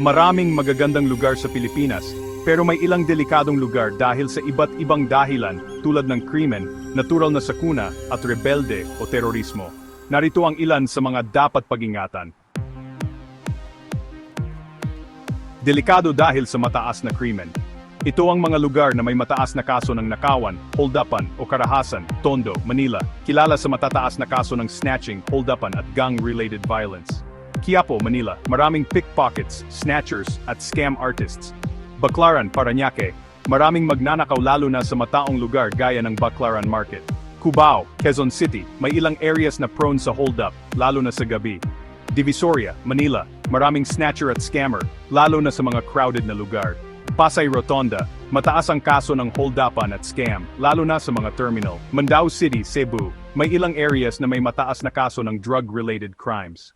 Maraming magagandang lugar sa Pilipinas, pero may ilang delikadong lugar dahil sa iba't ibang dahilan tulad ng krimen, natural na sakuna, at rebelde o terorismo. Narito ang ilan sa mga dapat pag-ingatan. Delikado dahil sa mataas na krimen. Ito ang mga lugar na may mataas na kaso ng nakawan, holdapan o karahasan, Tondo, Manila, kilala sa matataas na kaso ng snatching, holdapan at gang-related violence. Quiapo, Manila, maraming pickpockets, snatchers at scam artists. Baclaran, Parañaque, maraming magnanakaw lalo na sa mataong lugar gaya ng Baclaran Market. Cubao, Quezon City, may ilang areas na prone sa hold-up, lalo na sa gabi. Divisoria, Manila, maraming snatcher at scammer, lalo na sa mga crowded na lugar. Pasay Rotonda, mataas ang kaso ng hold-upan at scam, lalo na sa mga terminal. Mandao City, Cebu, may ilang areas na may mataas na kaso ng drug-related crimes.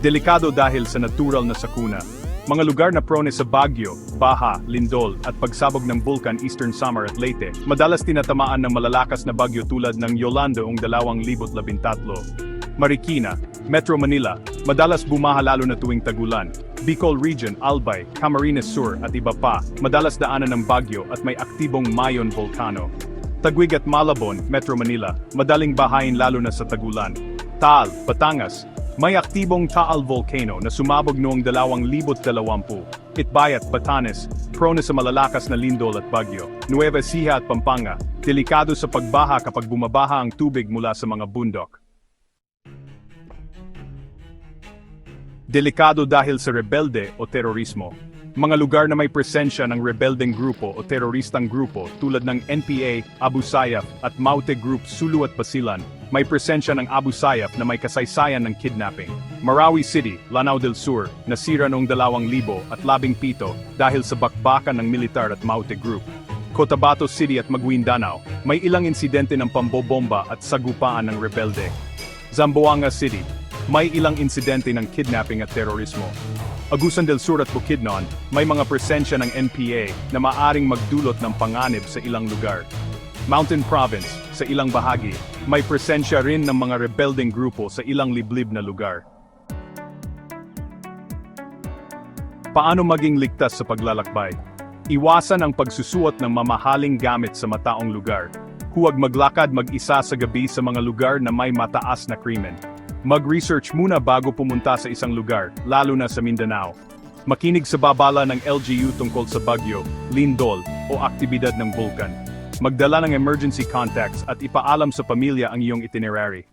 Delikado dahil sa natural na sakuna. Mga lugar na prone sa bagyo, baha, lindol, at pagsabog ng bulkan Eastern Samar at Leyte, madalas tinatamaan ng malalakas na bagyo tulad ng Yolanda ong 2013. Marikina, Metro Manila, madalas bumaha lalo na tuwing tagulan. Bicol Region, Albay, Camarines Sur at iba pa, madalas daanan ng bagyo at may aktibong Mayon Volcano. Tagwig at Malabon, Metro Manila, madaling bahayin lalo na sa tagulan. Taal, Batangas, may aktibong Taal Volcano na sumabog noong 2020. Itbayat, Batanes, prone sa malalakas na lindol at bagyo. Nueva Ecija at Pampanga, delikado sa pagbaha kapag bumabaha ang tubig mula sa mga bundok. Delikado dahil sa rebelde o terorismo. Mga lugar na may presensya ng rebeldeng grupo o teroristang grupo tulad ng NPA, Abu Sayyaf at Maute Group Sulu at Basilan, may presensya ng Abu Sayyaf na may kasaysayan ng kidnapping. Marawi City, Lanao del Sur, nasira noong 2000 at 17 dahil sa bakbakan ng militar at Maute Group. Cotabato City at Maguindanao, may ilang insidente ng pambobomba at sagupaan ng rebelde. Zamboanga City, may ilang insidente ng kidnapping at terorismo. Agusan del Sur at Bukidnon, may mga presensya ng NPA na maaring magdulot ng panganib sa ilang lugar. Mountain Province, sa ilang bahagi, may presensya rin ng mga rebelding grupo sa ilang liblib na lugar. Paano maging ligtas sa paglalakbay? Iwasan ang pagsusuot ng mamahaling gamit sa mataong lugar. Huwag maglakad mag-isa sa gabi sa mga lugar na may mataas na krimen. Mag-research muna bago pumunta sa isang lugar, lalo na sa Mindanao. Makinig sa babala ng LGU tungkol sa bagyo, lindol, o aktibidad ng bulkan. Magdala ng emergency contacts at ipaalam sa pamilya ang iyong itinerary.